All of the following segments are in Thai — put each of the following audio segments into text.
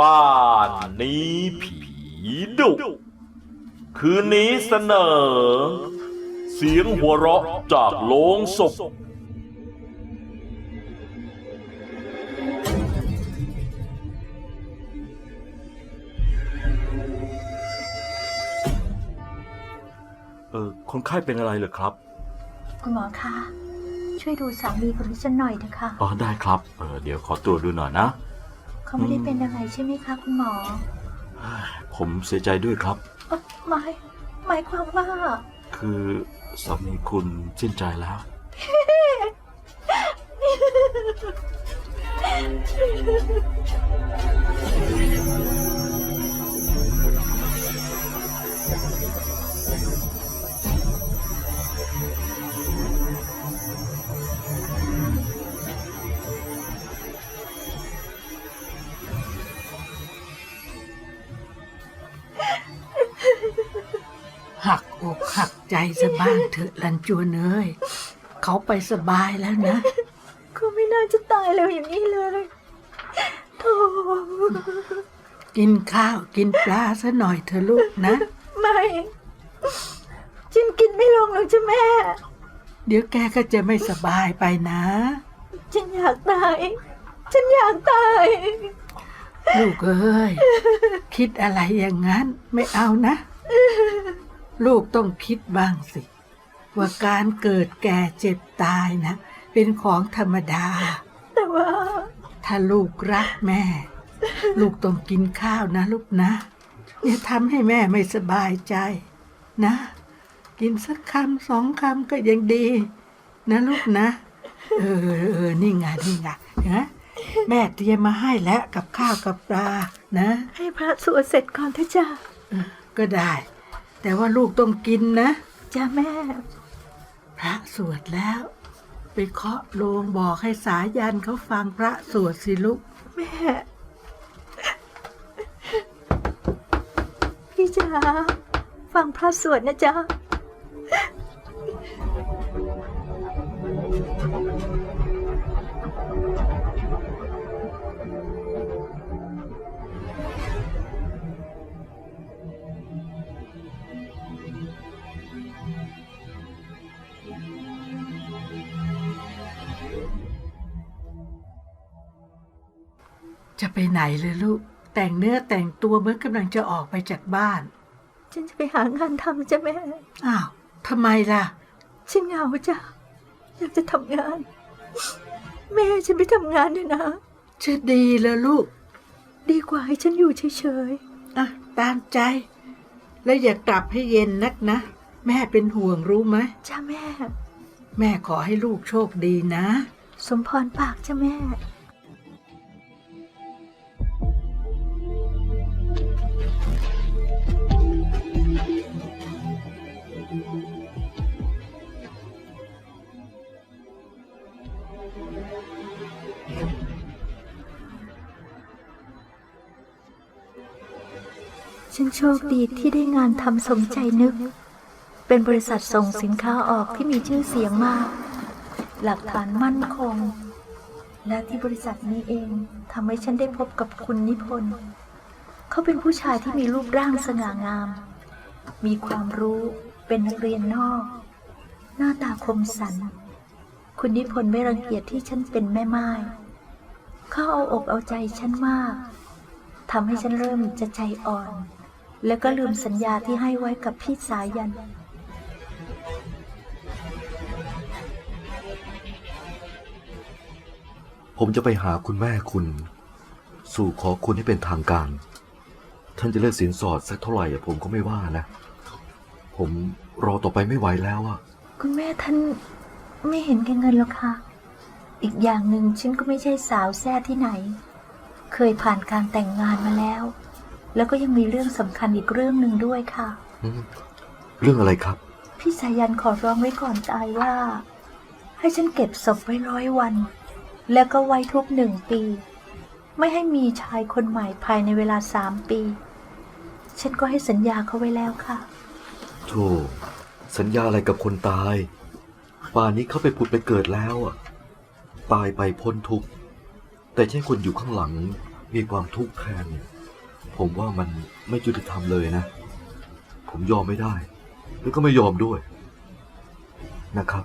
บ้านนี้ผีดุ คืนนี้เสนอ เสียงหัวเราะจากโลงศพ เออคนไข้เป็นอะไรเหรอครับ คุณหมอคะ ช่วยดูสามีของดิฉันหน่อยเถอะค่ะ อ๋อได้ครับ เออเดี๋ยวขอตรวจดูหน่อยนะ เขาไม่ได้เป็นอะไรใช่ไหมคะคุณหมอ ผมเสียใจด้วยครับเอ่อหมายหมายความว่า คือสามีคุณสิ้นใจแล้วหัก ใจซะบ้างเถอะลันจวนเอ้ยเขาไปสบายแล้วนะ เขาไม่น่าจะตายเร็วอย่างนี้เลยโธ่กินข้าวกินปลาซะหน่อยเถอะลูกนะ ไม่ฉันกินไม่ลงหรอกจ้ะแม่ เดี๋ยวแกก็จะไม่สบายไปนะ ฉันอยากตาย ฉันอยากตาย ลูกเอ้ย คิดอะไรอย่างนั้นไม่เอานะ ลูกต้องคิดบ้างสิ ว่าการเกิดแก่เจ็บตายนะ เป็นของธรรมดา แต่ว่า ถ้าลูกรักแม่ ลูกต้องกินข้าวนะลูกนะอย่าทำให้แม่ไม่สบายใจ นะ กินสักคำสองคำก็ยังดี นะลูกนะ เออเออนี่ไงนี่ไงนะแม่เตรียมมาให้แล้วกับข้าวกับปลานะ ให้พระสวดเสร็จก่อนเถอะจ้ะเออก็ได้ แต่ว่าลูกต้องกินนะจ้าแม่ พระสวดแล้ว ไปเคาะโลงบอกให้สายันเขาฟังพระสวดสิลูกแม่ พี่จ๋าฟังพระสวดนะจ๊ะ จะไปไหนเลยลูก แต่งเนื้อแต่งตัวเหมือนกำลังจะออกไปจากบ้าน ฉันจะไปหางานทำจ้ะแม่ อ้าวทำไมล่ะ ฉันเหงาจ้ะอยากจะทำงาน แม่ฉันไปทำงานเนี่ยนะ จะดีเลยลูก ดีกว่าให้ฉันอยู่เฉยอะ ตามใจ แล้วอย่ากลับให้เย็นนักนะ แม่เป็นห่วงรู้ไหม ๆจ้ะแม่ แม่ขอให้ลูกโชคดีนะ สมพรปากจ้ะแม่ ฉันโชคดีที่ได้งานทำสมใจนึก เป็นบริษัทส่งสินค้าออกที่มีชื่อเสียงมาก หลักฐานมั่นคง และที่บริษัทนี้เองทำให้ฉันได้พบกับคุณนิพนธ์เขาเป็นผู้ชายที่มีรูปร่างสง่างาม มีความรู้เป็นนักเรียนนอก หน้าตาคมสัน คุณนิพนธ์ไม่รังเกียจที่ฉันเป็นแม่ไม้เขาเอาอกเอาใจฉันมากทำให้ฉันเริ่มจะใจอ่อน แล้วก็ลืมสัญญาที่ให้ไว้กับพี่สายัน ผมจะไปหาคุณแม่คุณ สู่ขอคุณให้เป็นทางการ ท่านจะเลิกสินสอดสักเท่าไหร่อะผมก็ไม่ว่านะ ผมรอต่อไปไม่ไหวแล้วอะคุณแม่ท่านไม่เห็นแก่เงินหรอกค่ะ อีกอย่างหนึ่งฉันก็ไม่ใช่สาวแซ่ที่ไหน เคยผ่านการแต่งงานมาแล้ว แล้วก็ยังมีเรื่องสำคัญอีกเรื่องหนึ่งด้วยค่ะ อืมเรื่องอะไรครับ พี่สายันขอร้องไว้ก่อนตายว่าใให้ฉันเก็บศพไว้ร้อยวัน แล้วก็ไว้ทุกหนึ่งปี ไม่ให้มีชายคนใหม่ภายในเวลาสามปี ฉันก็ให้สัญญาเขาไว้แล้วค่ะ โธ่สัญญาอะไรกับคนตาย ป่านนี้เขาไปผุดไปเกิดแล้วอะตายไปพ้นทุกข์ แต่ใช่คนอยู่ข้างหลังมีความทุกข์แทนเนี่ย ผมว่ามันไม่ยุติธรรมเลยนะ ผมยอมไม่ได้ แล้วก็ไม่ยอมด้วย นะครับ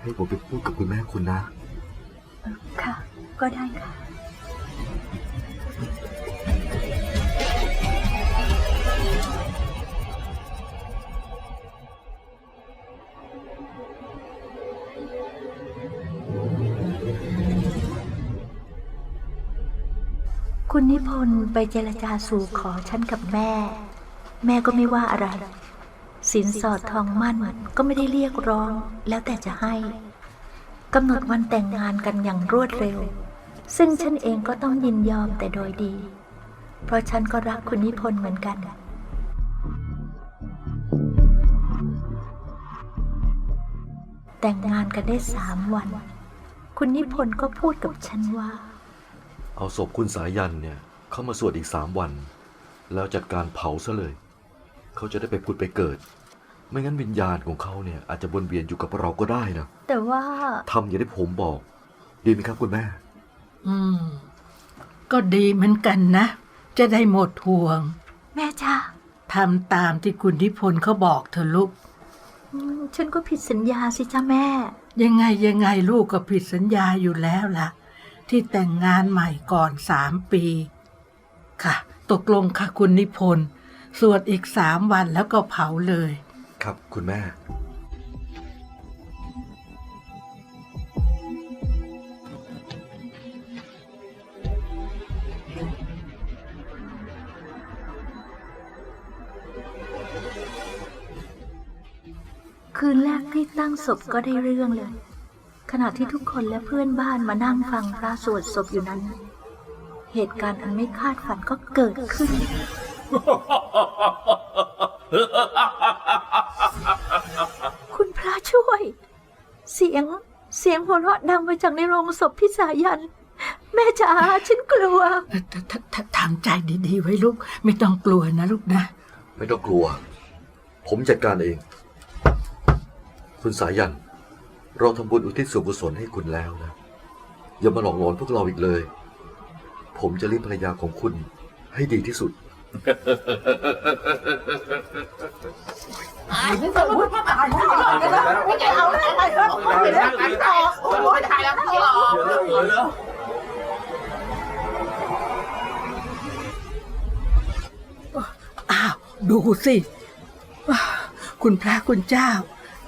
ให้ผมไปพูดกับคุณแม่คุณนะ ค่ะ ก็ได้ค่ะ นิพนธ์ไปเจรจาสู่ขอฉันกับแม่ แม่ก็ไม่ว่าอะไร สินสอดทองมั่นก็ไม่ได้เรียกร้องแล้วแต่จะให้กำหนดวันแต่งงานกันอย่างรวดเร็ว ซึ่งฉันเองก็ต้องยินยอมแต่โดยดี เพราะฉันก็รักคุณนิพนธ์เหมือนกันแต่งงานกันได้สามวัน คุณนิพนธ์ก็พูดกับฉันว่า เอาศพคุณสายันเนี่ยเข้ามาสวดอีกสามวัน แล้วจัดการเผาซะเลย เขาจะได้ไปผุดไปเกิด ไม่งั้นวิญญาณของเขาเนี่ยอาจจะวนเวียนอยู่กับเราก็ได้นะแต่ว่าทำอย่างที่ผมบอก ดีไหมครับคุณแม่ อืม ก็ดีเหมือนกันนะ จะได้หมดห่วงแม่จ้าทำตามที่คุณนิพนธ์เขาบอกเธอะลูกฉันก็ผิดสัญญาสิจ้าแม่ ยังไงยังไงลูกก็ผิดสัญญาอยู่แล้วล่ะ ที่แต่งงานใหม่ก่อนสามปี ค่ะ ตกลงค่ะคุณนิพนธ์สวดอีกสามวันแล้วก็เผาเลย ครับคุณแม่ คืนแรกที่ตั้งศพก็ได้เรื่องเลย ขณะที่ทุกคนและเพื่อนบ้านมานั่งฟังพระสวดศพอยู่นั้น เหตุการณ์อันไม่คาดฝันก็เกิดขึ้น คุณพระช่วย เสียง เสียงหัวเราะดังมาจากในโรงศพพิสายัน แม่จ๋าฉันกลัวททททำใจดีๆ ไว้ลูก ไม่ต้องกลัวนะลูกนะ ไม่ต้องกลัว ผมจัดการเอง คุณสายัน เราทำบุญอุทิศส่วนกุศลให้คุณแล้วนะ อย่ามาหลอกหลอนพวกเราอีกเลย ผมจะเลี้ยงภรรยาของคุณให้ดีที่สุดอ้าว ดูสิว้าวคุณพระคุณเจ้า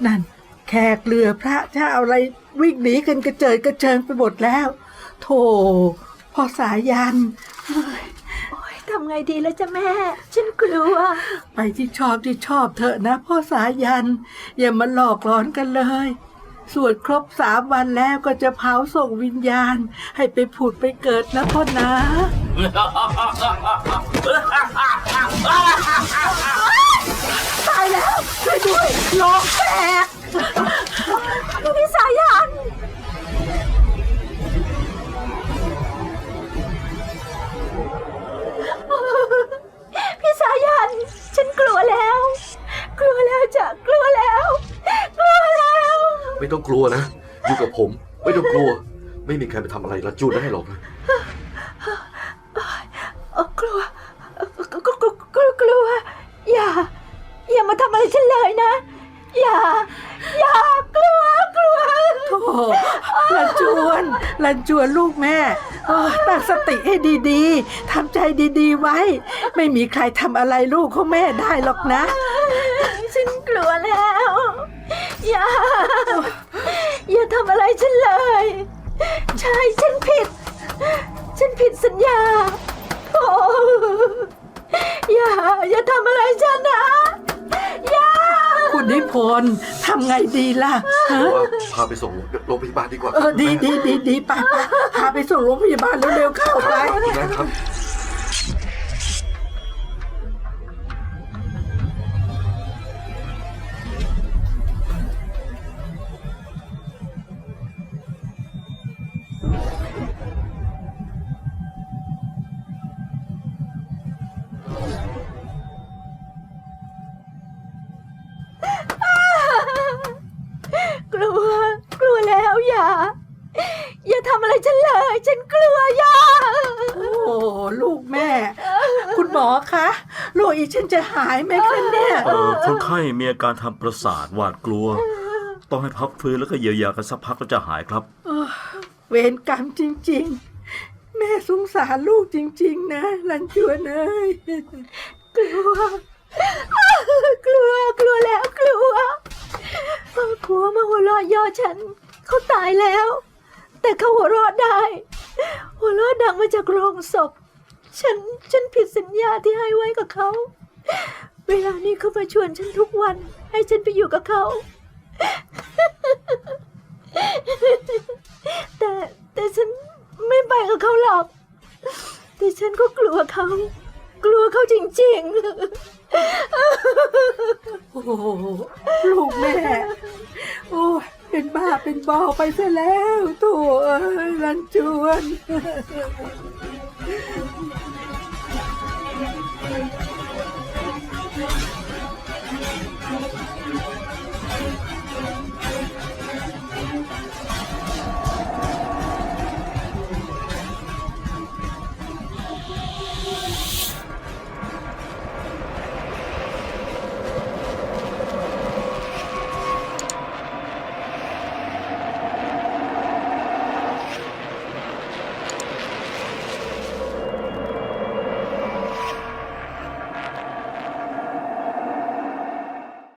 นั่น แขกเรือพระเจ้าอะไรวิ่งหนีกันกระเจิดกระเจิงไปหมดแล้วโธ่พ่อสายันเฮ้ยโอ๊ยทำไงดีแล้วจ้ะแม่ ฉันกลัว ไปที่ชอบที่ชอบเถอะนะพ่อสายัน อย่ามาหลอกหลอนกันเลย สวดครบสามวันแล้วก็จะเผาส่งวิญญาณ ให้ไปผุดไปเกิดนะพ่อนะ ตายแล้วช่วยด้วยโลกแตก พี่สายันพี่สายัน ฉันกลัวแล้ว กลัวแล้วจะกลัวแล้ว กลัวแล้ว ไม่ต้องกลัวนะ อยู่กับผม ไม่ต้องกลัว ไม่มีใครไปทำอะไรละจูนได้หรอกนะ วนลันจวนลูกแม่เออตั้งสติให้ดีๆทำใจดีๆไว้ ไม่มีใครทำอะไรลูกของแม่ได้หรอกนะ ฉันกลัวแล้ว อย่า อย่าทำอะไรฉันเลย ใช่ฉันผิด ฉันผิดสัญญาโอ้อย่า อย่าทำอะไรฉันนะ อย่า คุณนิพนธ์ทำไงดีล่ะฮะว่าพาไปส่งโรงพยาบาลดีกว่าเออดีดีดีดีไปไปพาไปส่งโรงพยาบาลเร็วๆเข้าไป คุณแม่ครับ จะหายไหมคะเนี่ยเออคนไข้มีอาการทางประสาทหวาดกลัว ต้องให้พักฟื้นแล้วก็เยียวยากันสักพักก็จะหายครับ เวรกรรมจริง ๆ แม่สงสารลูกจริง ๆ นะลันจวนเอ้ยกลัว กลัวกลัวแล้วกลัวกลัวมาหัวเราะย่อฉัน เขาตายแล้ว แต่เขาหัวเราะได้ หัวเราะดังมาจากโรงศพ ฉันฉันผิดสัญญาที่ให้ไว้กับเขา เวลานี้เขามาชวนฉันทุกวัน ให้ฉันไปอยู่กับเขา แต่แต่ฉันไม่ไปกับเขาหรอก แต่ฉันก็กลัวเขา กลัวเขาจริงๆ โอ้ลูกแม่ โอ้เป็นบ้าเป็นบอไปซะแล้วโถ่เอ้ยลันจวน